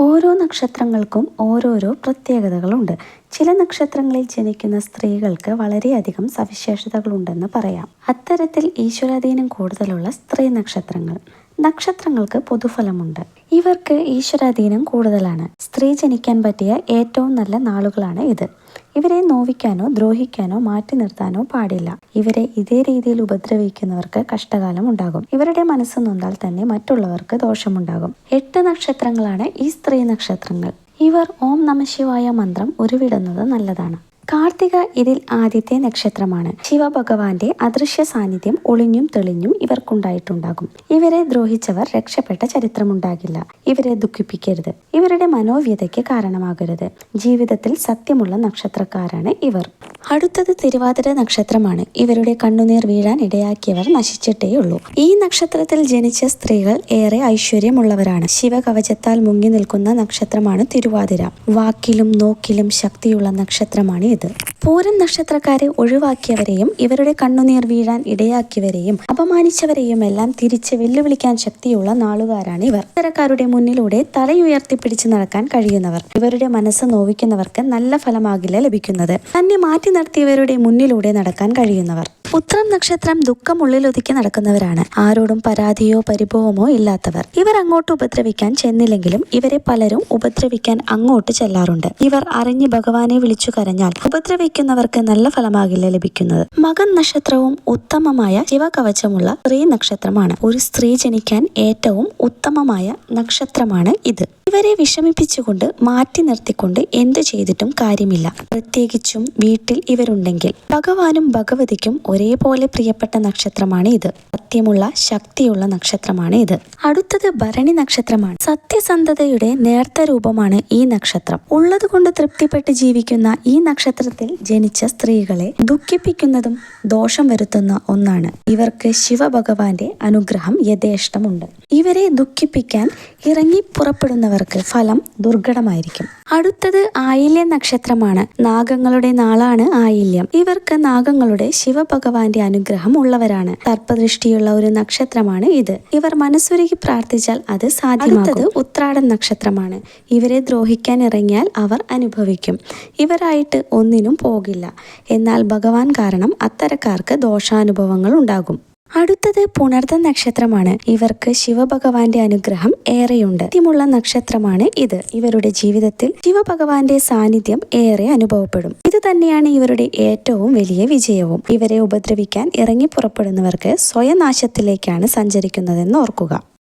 ഓരോ നക്ഷത്രങ്ങൾക്കും ഓരോരോ പ്രത്യേകതകളുണ്ട്. ചില നക്ഷത്രങ്ങളിൽ ജനിക്കുന്ന സ്ത്രീകൾക്ക് വളരെയധികം സവിശേഷതകളുണ്ടെന്ന് പറയാം. അത്തരത്തിൽ ഈശ്വരാധീനം കൂടുതലുള്ള സ്ത്രീ നക്ഷത്രങ്ങൾ നക്ഷത്രങ്ങൾക്ക് പൊതുഫലമുണ്ട്. ഇവർക്ക് ഈശ്വരാധീനം കൂടുതലാണ്. സ്ത്രീ ജനിക്കാൻ പറ്റിയ ഏറ്റവും നല്ല നാളുകളാണ് ഇത്. ഇവരെ നോവിക്കാനോ ദ്രോഹിക്കാനോ മാറ്റി നിർത്താനോ പാടില്ല. ഇവരെ ഇതേ രീതിയിൽ ഉപദ്രവിക്കുന്നവർക്ക് കഷ്ടകാലം ഉണ്ടാകും. ഇവരുടെ മനസ്സ് നൊന്താൽ തന്നെ മറ്റുള്ളവർക്ക് ദോഷമുണ്ടാകും. എട്ട് നക്ഷത്രങ്ങളാണ് ഈ സ്ത്രീ നക്ഷത്രങ്ങൾ. ഇവർ ഓം നമശിവായ മന്ത്രം ഉരുവിടുന്നത് നല്ലതാണ്. കാർത്തിക ഇതിൽ ആദ്യത്തെ നക്ഷത്രമാണ്. ശിവഭഗവാന്റെ അദൃശ്യ സാന്നിധ്യം ഒളിഞ്ഞും തെളിഞ്ഞും ഇവർക്കുണ്ടായിട്ടുണ്ടാകും. ഇവരെ ദ്രോഹിച്ചവർ രക്ഷപ്പെട്ട ചരിത്രമുണ്ടാകില്ല. ഇവരെ ദുഃഖിപ്പിക്കരുത്. ഇവരുടെ മനോവ്യതയ്ക്ക് കാരണമാകരുത്. ജീവിതത്തിൽ സത്യമുള്ള നക്ഷത്രക്കാരാണ് ഇവർ. അടുത്തത് തിരുവാതിര നക്ഷത്രമാണ്. ഇവരുടെ കണ്ണുനീർ വീഴാൻ ഇടയാക്കിയവർ നശിച്ചിട്ടേയുള്ളൂ ഈ നക്ഷത്രത്തിൽ ജനിച്ച സ്ത്രീകൾ ഏറെ ഐശ്വര്യമുള്ളവരാണ്. ശിവകവചത്താൽ മുങ്ങി നിൽക്കുന്ന നക്ഷത്രമാണ് തിരുവാതിര. വാക്കിലും നോക്കിലും ശക്തിയുള്ള നക്ഷത്രമാണ് പൂരം നക്ഷത്രക്കാരെ ഒഴിവാക്കിയവരെയും ഇവരുടെ കണ്ണുനീർ വീഴാൻ ഇടയാക്കിയവരെയും അപമാനിച്ചവരെയും എല്ലാം തിരിച്ച് വെല്ലുവിളിക്കാൻ ശക്തിയുള്ള നാളുകാരാണ് ഇവർ. ഇത്തരക്കാരുടെ മുന്നിലൂടെ തലയുയർത്തിപ്പിടിച്ച് നടക്കാൻ കഴിയുന്നവർ. ഇവരുടെ മനസ്സ് നോവിക്കുന്നവർക്ക് നല്ല ഫലമാകില്ല ലഭിക്കുന്നത്. തന്നെ മാറ്റി നിർത്തിയവരുടെ മുന്നിലൂടെ നടക്കാൻ കഴിയുന്നവർ. ഉത്രം നക്ഷത്രം ദുഃഖം ഉള്ളിലൊതുക്കി നടക്കുന്നവരാണ്. ആരോടും പരാതിയോ പരിഭവമോ ഇല്ലാത്തവർ. ഇവർ അങ്ങോട്ട് ഉപദ്രവിക്കാൻ ചെന്നില്ലെങ്കിലും ഇവരെ പലരും ഉപദ്രവിക്കാൻ അങ്ങോട്ട് ചെല്ലാറുണ്ട്. ഇവർ അറിഞ്ഞ് ഭഗവാനെ വിളിച്ചു കരഞ്ഞാൽ ഉപദ്രവിക്കുന്നവർക്ക് നല്ല ഫലമാകില്ല ലഭിക്കുന്നത്. മകൻ നക്ഷത്രവും ഉത്തമമായ ശിവകവചമുള്ള സ്ത്രീ നക്ഷത്രമാണ്. ഒരു സ്ത്രീ ജനിക്കാൻ ഏറ്റവും ഉത്തമമായ നക്ഷത്രമാണ് ഇത്. ഇവരെ വിഷമിപ്പിച്ചുകൊണ്ട് മാറ്റി നിർത്തിക്കൊണ്ട് എന്തു ചെയ്തിട്ടും കാര്യമില്ല. പ്രത്യേകിച്ചും വീട്ടിൽ ഇവരുണ്ടെങ്കിൽ ഭഗവാനും ഭഗവതിക്കും ഒരേപോലെ പ്രിയപ്പെട്ട നക്ഷത്രമാണ് ഇത്. സത്യമുള്ള ശക്തിയുള്ള നക്ഷത്രമാണ് ഇത്. അടുത്തത് ഭരണി നക്ഷത്രമാണ്. സത്യസന്ധതയുടെ നേർത്ത രൂപമാണ് ഈ നക്ഷത്രം. ഉള്ളതുകൊണ്ട് തൃപ്തിപ്പെട്ട് ജീവിക്കുന്ന ഈ നക്ഷത്രത്തിൽ ജനിച്ച സ്ത്രീകളെ ദുഃഖിപ്പിക്കുന്നതും ദോഷം വരുത്തുന്ന ഒന്നാണ്. ഇവർക്ക് ശിവഭഗവാന്റെ അനുഗ്രഹം യഥേഷ്ടമുണ്ട്. ഇവരെ ദുഃഖിപ്പിക്കാൻ ഇറങ്ങി പുറപ്പെടുന്നവർക്ക് ഫലം ദുർഘടമായിരിക്കും. അടുത്തത് ആയില്യ നക്ഷത്രമാണ്. നാഗങ്ങളുടെ നാളാണ് ആയില്യം. ഇവർക്ക് നാഗങ്ങളുടെ ശിവഭഗവാന്റെ അനുഗ്രഹം ഉള്ളവരാണ്. തർപ്പദൃഷ്ടിയുള്ള ഒരു നക്ഷത്രമാണ് ഇത്. ഇവർ മനസ്സുരുകി പ്രാർത്ഥിച്ചാൽ അത് സാധ്യമാകുന്നത് ഉത്രാടൻ നക്ഷത്രമാണ്. ഇവരെ ദ്രോഹിക്കാൻ ഇറങ്ങിയാൽ അവർ അനുഭവിക്കും. ഇവരായിട്ട് ഒന്നിനും പോകില്ല. എന്നാൽ ഭഗവാൻ കാരണം അത്തരക്കാർക്ക് ദോഷാനുഭവങ്ങൾ ഉണ്ടാകും. അടുത്തത് പുണർദ നക്ഷത്രമാണ്. ഇവർക്ക് ശിവഭഗവാന്റെ അനുഗ്രഹം ഏറെയുണ്ട്. സത്യമുള്ള നക്ഷത്രമാണ് ഇത്. ഇവരുടെ ജീവിതത്തിൽ ശിവഭഗവാന്റെ സാന്നിധ്യം ഏറെ അനുഭവപ്പെടും. ഇത് തന്നെയാണ് ഇവരുടെ ഏറ്റവും വലിയ വിജയവും. ഇവരെ ഉപദ്രവിക്കാൻ ഇറങ്ങി പുറപ്പെടുന്നവർക്ക് സ്വയനാശത്തിലേക്കാണ് സഞ്ചരിക്കുന്നതെന്ന് ഓർക്കുക.